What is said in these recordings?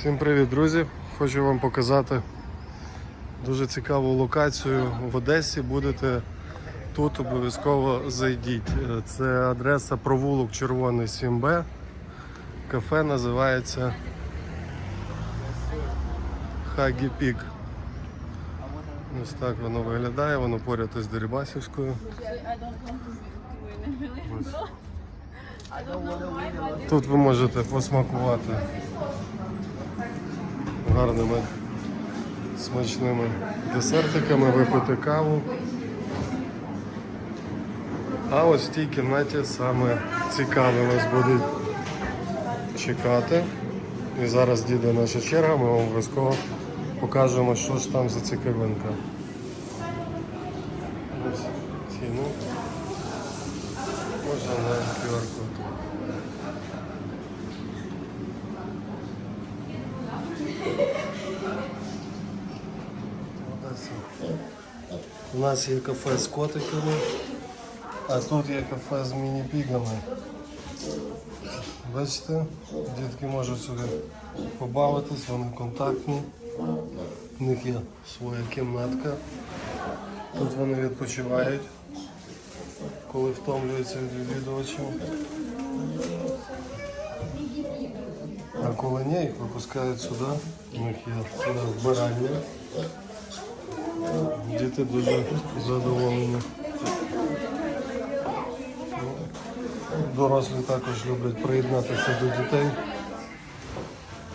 Всім привіт, друзі! Хочу вам показати дуже цікаву локацію в Одесі. Будете тут, обов'язково зайдіть. Це адреса провулок Червоний 7Б. Кафе називається Хагі Пік. Ось так воно виглядає, воно поряд із Дерибасівською. Тут ви можете посмакувати гарними смачними десертиками, випити каву. А ось в тій кімнаті саме цікаве нас будуть чекати. І зараз дійде наша черга, ми вам обов'язково покажемо, що ж там за цікавинка. Ось ціну. Можна на QR-код. У нас є кафе з котиками, а тут є кафе з міні-пігами. Бачите, дітки можуть сюди побавитись, вони контактні. У них є своя кімнатка. Тут вони відпочивають, коли втомлюються від відвідувачів. А коли ні, їх випускають сюди. У них є сюди вбирання. Діти дуже задоволені. Дорослі також люблять приєднатися до дітей,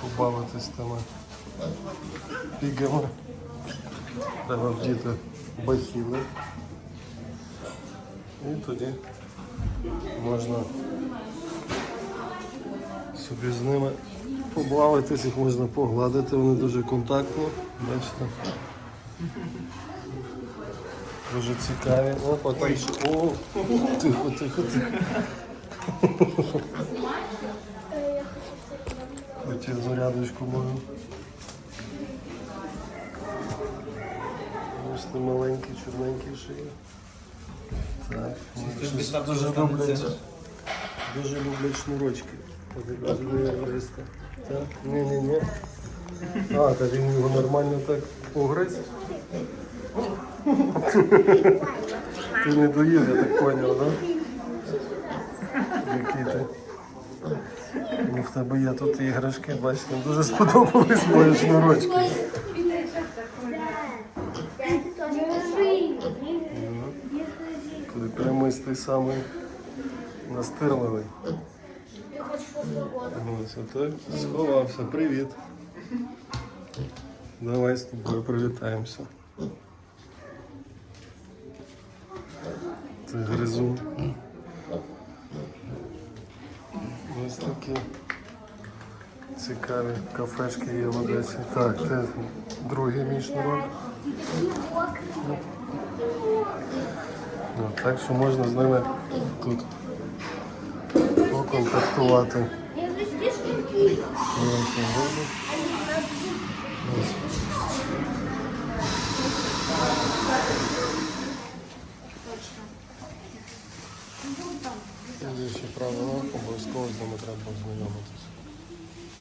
побавитись тими пігами. Треба вдіти бахіли. І тоді можна собі з ними побавитись, їх можна погладити, вони дуже контактні, бачите. Дуже цікаві. Опа, там ще. О, тихо, тихо, тихо. Хотів зарядочку мою. Ось ти маленький, чорненький шиє. Так, щось дуже люблять. Дуже люблять шнурочки. Так, ні-ні-ні. А, та він його нормально так погриз. Ти не доїв, я так поняв, так? Який ти. Ну, в тебе є тут іграшки, бачите, дуже сподобались мої шнурочки. Коли прямистий самий настирливий. Ось отак сховався. Привіт. Давай з тобою привітаємося. Це гризун. Ось такі цікаві кафешки є в Одесі. Так, це другий мій шнурок. Ну, так що можна з ними тут поконтактувати. Ось. точно. Правила обов'язково з ними треба ознайомитися.